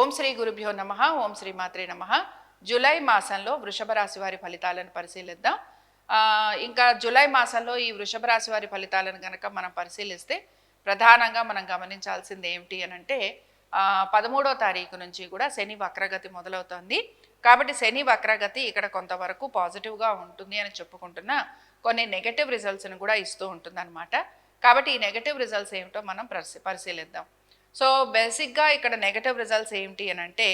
ఓం శ్రీ గురుభ్యో నమ ఓం శ్రీ మాత్రే నమ. జూలై మాసంలో వృషభ రాశి వారి ఫలితాలను పరిశీలిద్దాం. ఇంకా జూలై మాసంలో ఈ వృషభ రాశి వారి ఫలితాలను కనుక మనం పరిశీలిస్తే ప్రధానంగా మనం గమనించాల్సింది ఏమిటి అని అంటే పదమూడో తారీఖు నుంచి కూడా శని వక్రగతి మొదలవుతోంది. కాబట్టి శని వక్రగతి ఇక్కడ కొంతవరకు పాజిటివ్గా ఉంటుంది అని చెప్పుకుంటున్నా కొన్ని నెగటివ్ రిజల్ట్స్ని కూడా ఇస్తూ ఉంటుంది కాబట్టి ఈ నెగటివ్ రిజల్ట్స్ ఏమిటో మనం పరిశీ పరిశీలిద్దాం. సో బేసిక్గా ఇక్కడ నెగటివ్ రిజల్ట్స్ ఏమిటి అని అంటే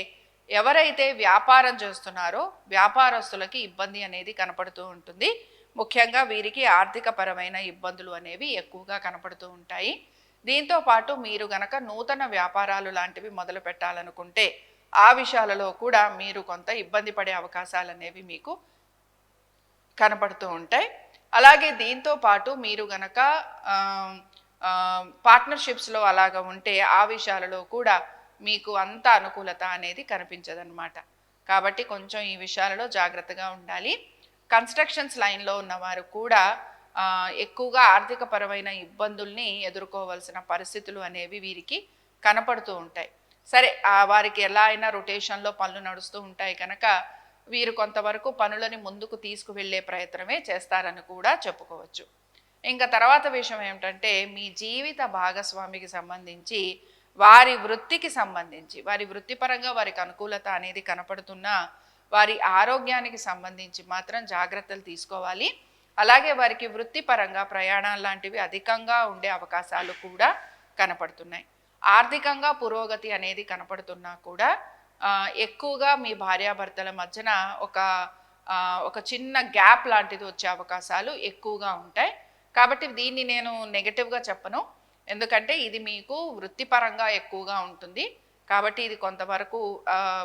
ఎవరైతే వ్యాపారం చేస్తున్నారో వ్యాపారస్తులకి ఇబ్బంది అనేది కనపడుతూ ఉంటుంది. ముఖ్యంగా వీరికి ఆర్థిక పరమైన ఇబ్బందులు అనేవి ఎక్కువగా కనపడుతూ ఉంటాయి. దీంతో పాటు మీరు గనక నూతన వ్యాపారాలు లాంటివి మొదలు పెట్టాలనుకుంటే ఆ విషయాలలో కూడా మీరు కొంత ఇబ్బంది పడే అవకాశాలు అనేవి మీకు కనపడుతూ ఉంటాయి. అలాగే దీంతో పాటు మీరు గనక పార్ట్నర్షిప్స్లో అలాగ ఉంటే ఆ విషయాలలో కూడా మీకు అంత అనుకూలత అనేది కనిపించదన్నమాట. కాబట్టి కొంచెం ఈ విషయాలలో జాగ్రత్తగా ఉండాలి. కన్స్ట్రక్షన్స్ లైన్లో ఉన్నవారు కూడా ఎక్కువగా ఆర్థిక పరమైన ఇబ్బందుల్ని ఎదుర్కోవాల్సిన పరిస్థితులు అనేవి వీరికి కనపడుతూ ఉంటాయి. సరే ఆ వారికి ఎలా అయినా రొటేషన్లో పనులు నడుస్తూ ఉంటాయి కనుక వీరు కొంతవరకు పనులని ముందుకు తీసుకువెళ్ళే ప్రయత్నమే చేస్తారని కూడా చెప్పుకోవచ్చు. ఇంకా తర్వాత విషయం ఏమిటంటే మీ జీవిత భాగస్వామికి సంబంధించి వారి వృత్తికి సంబంధించి వారి వృత్తిపరంగా వారికి అనుకూలత అనేది కనపడుతున్నా వారి ఆరోగ్యానికి సంబంధించి మాత్రం జాగ్రత్తలు తీసుకోవాలి. అలాగే వారికి వృత్తిపరంగా ప్రయాణాలు లాంటివి అధికంగా ఉండే అవకాశాలు కూడా కనపడుతున్నాయి. ఆర్థికంగా పురోగతి అనేది కనపడుతున్నా కూడా ఎక్కువగా మీ భార్యాభర్తల మధ్యన ఒక ఒక చిన్న గ్యాప్ లాంటిది వచ్చే అవకాశాలు ఎక్కువగా ఉంటాయి. కాబట్టి దీన్ని నేను నెగటివ్గా చెప్పను. ఎందుకంటే ఇది మీకు వృత్తిపరంగా ఎక్కువగా ఉంటుంది. కాబట్టి ఇది కొంతవరకు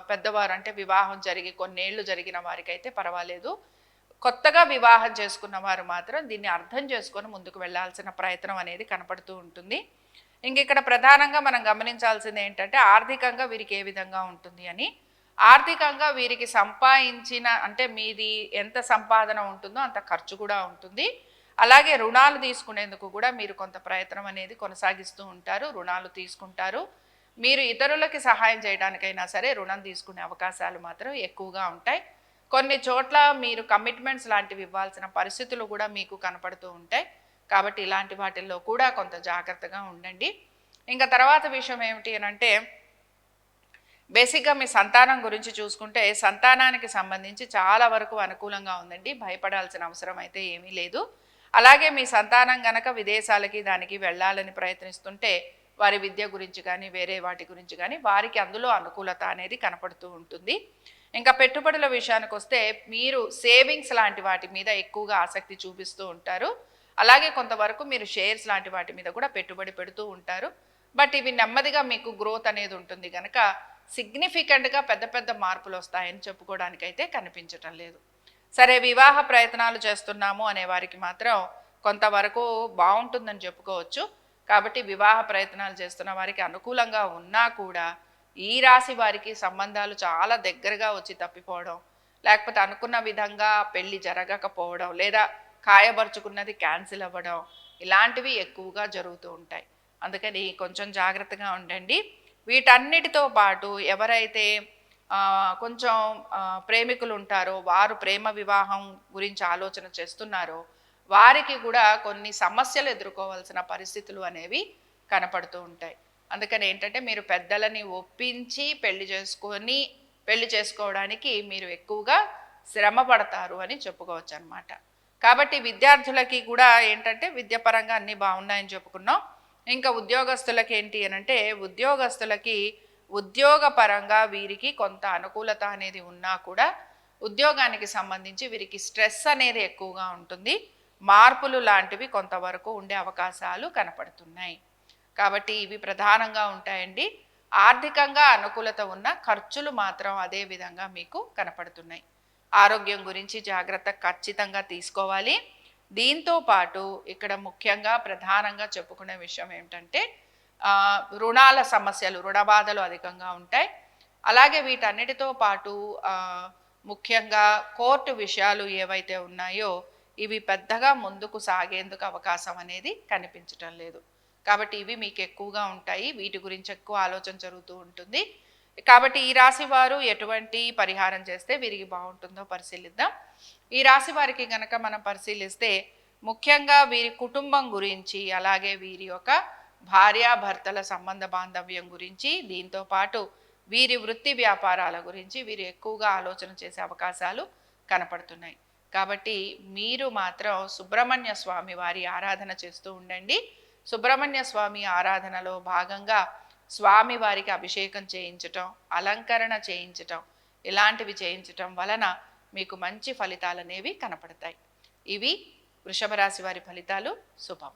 పెద్దవారు అంటే వివాహం జరిగి కొన్నేళ్ళు జరిగిన వారికైతే పర్వాలేదు. కొత్తగా వివాహం చేసుకున్న వారు మాత్రం దీన్ని అర్థం చేసుకొని ముందుకు వెళ్ళాల్సిన ప్రయత్నం అనేది కనపడుతూ ఉంటుంది. ఇంక ఇక్కడ ప్రధానంగా మనం గమనించాల్సింది ఏంటంటే ఆర్థికంగా వీరికి ఏ విధంగా ఉంటుంది అని. ఆర్థికంగా వీరికి సంపాదించిన అంటే మీది ఎంత సంపాదన ఉంటుందో అంత ఖర్చు కూడా ఉంటుంది. అలాగే రుణాలు తీసుకునేందుకు కూడా మీరు కొంత ప్రయత్నం అనేది కొనసాగిస్తూ ఉంటారు రుణాలు తీసుకుంటారు. మీరు ఇతరులకి సహాయం చేయడానికైనా సరే రుణం తీసుకునే అవకాశాలు మాత్రం ఎక్కువగా ఉంటాయి. కొన్ని చోట్ల మీరు కమిట్మెంట్స్ లాంటివి ఇవ్వాల్సిన పరిస్థితులు కూడా మీకు కనపడుతూ ఉంటాయి. కాబట్టి ఇలాంటి వాటిల్లో కూడా కొంత జాగ్రత్తగా ఉండండి. ఇంకా తర్వాత విషయం ఏమిటి అని అంటే బేసిక్గా మీ సంతానం గురించి చూసుకుంటే సంతానానికి సంబంధించి చాలా వరకు అనుకూలంగా ఉందండి. భయపడాల్సిన అవసరం అయితే ఏమీ లేదు. అలాగే మీ సంతానం గనక విదేశాలకి దానికి వెళ్ళాలని ప్రయత్నిస్తుంటే వారి విద్య గురించి కానీ వేరే వాటి గురించి కానీ వారికి అందులో అనుకూలత అనేది కనపడుతూ ఉంటుంది. ఇంకా పెట్టుబడుల విషయానికి వస్తే మీరు సేవింగ్స్ లాంటి వాటి మీద ఎక్కువగా ఆసక్తి చూపిస్తూ ఉంటారు. అలాగే కొంతవరకు మీరు షేర్స్ లాంటి వాటి మీద కూడా పెట్టుబడి పెడుతూ ఉంటారు. బట్ ఇవి నెమ్మదిగా మీకు గ్రోత్ అనేది ఉంటుంది కనుక సిగ్నిఫికెంట్గా పెద్ద పెద్ద మార్పులు వస్తాయని చెప్పుకోవడానికైతే కనిపించటం లేదు. సరే వివాహ ప్రయత్నాలు చేస్తున్నాము అనే వారికి మాత్రం కొంతవరకు బాగుంటుందని చెప్పుకోవచ్చు. కాబట్టి వివాహ ప్రయత్నాలు చేస్తున్న వారికి అనుకూలంగా ఉన్నా కూడా ఈ రాశి వారికి సంబంధాలు చాలా దగ్గరగా వచ్చి తప్పిపోవడం లేకపోతే అనుకున్న విధంగా పెళ్ళి జరగకపోవడం లేదా ఖాయపరుచుకున్నది క్యాన్సిల్ అవ్వడం ఇలాంటివి ఎక్కువగా జరుగుతూ ఉంటాయి. అందుకని కొంచెం జాగ్రత్తగా ఉండండి. వీటన్నిటితో పాటు ఎవరైతే కొంచెం ప్రేమికులు ఉంటారో వారు ప్రేమ వివాహం గురించి ఆలోచన చేస్తున్నారో వారికి కూడా కొన్ని సమస్యలు ఎదుర్కోవాల్సిన పరిస్థితులు అనేవి కనపడుతూ ఉంటాయి. అందుకని ఏంటంటే మీరు పెద్దలని ఒప్పించి పెళ్ళి చేసుకొని పెళ్ళి చేసుకోవడానికి మీరు ఎక్కువగా శ్రమ పడతారు అని చెప్పుకోవచ్చు అనమాట కాబట్టి విద్యార్థులకి కూడా ఏంటంటే విద్యాపరంగా అన్నీ బాగున్నాయని చెప్పుకున్నాం. ఇంకా ఉద్యోగస్తులకి ఏంటి అని అంటే ఉద్యోగస్తులకి ఉద్యోగపరంగా వీరికి కొంత అనుకూలత అనేది ఉన్నా కూడా ఉద్యోగానికి సంబంధించి వీరికి స్ట్రెస్ అనేది ఎక్కువగా ఉంటుంది. మార్పులు లాంటివి కొంతవరకు ఉండే అవకాశాలు కనపడుతున్నాయి. కాబట్టి ఇవి ప్రధానంగా ఉంటాయండి. ఆర్థికంగా అనుకూలత ఉన్న ఖర్చులు మాత్రం అదే విధంగా మీకు కనపడుతున్నాయి. ఆరోగ్యం గురించి జాగ్రత్త ఖచ్చితంగా తీసుకోవాలి. దీంతో పాటు ఇక్కడ ముఖ్యంగా ప్రధానంగా చెప్పుకునే విషయం ఏమిటంటే రుణాల సమస్యలు రుణబాధలు అధికంగా ఉంటాయి. అలాగే వీటన్నిటితో పాటు ముఖ్యంగా కోర్టు విషయాలు ఏవైతే ఉన్నాయో ఇవి పెద్దగా ముందుకు సాగేందుకు అవకాశం అనేది కనిపించటం లేదు. కాబట్టి ఇవి మీకు ఎక్కువగా ఉంటాయి. వీటి గురించి ఎక్కువ ఆలోచన జరుగుతూ ఉంటుంది. కాబట్టి ఈ రాశి వారు ఎటువంటి పరిహారం చేస్తే వీరికి బాగుంటుందో పరిశీలిద్దాం. ఈ రాశి వారికి గనక మనం పరిశీలిస్తే ముఖ్యంగా వీరి కుటుంబం గురించి అలాగే వీరి యొక్క భార్యాభర్తల సంబంధ బాంధవ్యం గురించి దీంతో పాటు వీరి వృత్తి వ్యాపారాల గురించి వీరు ఎక్కువగా ఆలోచన చేసే అవకాశాలు కనపడుతున్నాయి. కాబట్టి మీరు మాత్రం సుబ్రహ్మణ్య స్వామి వారి ఆరాధన చేస్తూ ఉండండి. సుబ్రహ్మణ్య స్వామి ఆరాధనలో భాగంగా స్వామి వారికి అభిషేకం చేయించటం అలంకరణ చేయించటం ఇలాంటివి చేయించటం వలన మీకు మంచి ఫలితాలు అనేవి కనపడతాయి. ఇవి వృషభ రాశి వారి ఫలితాలు. శుభం.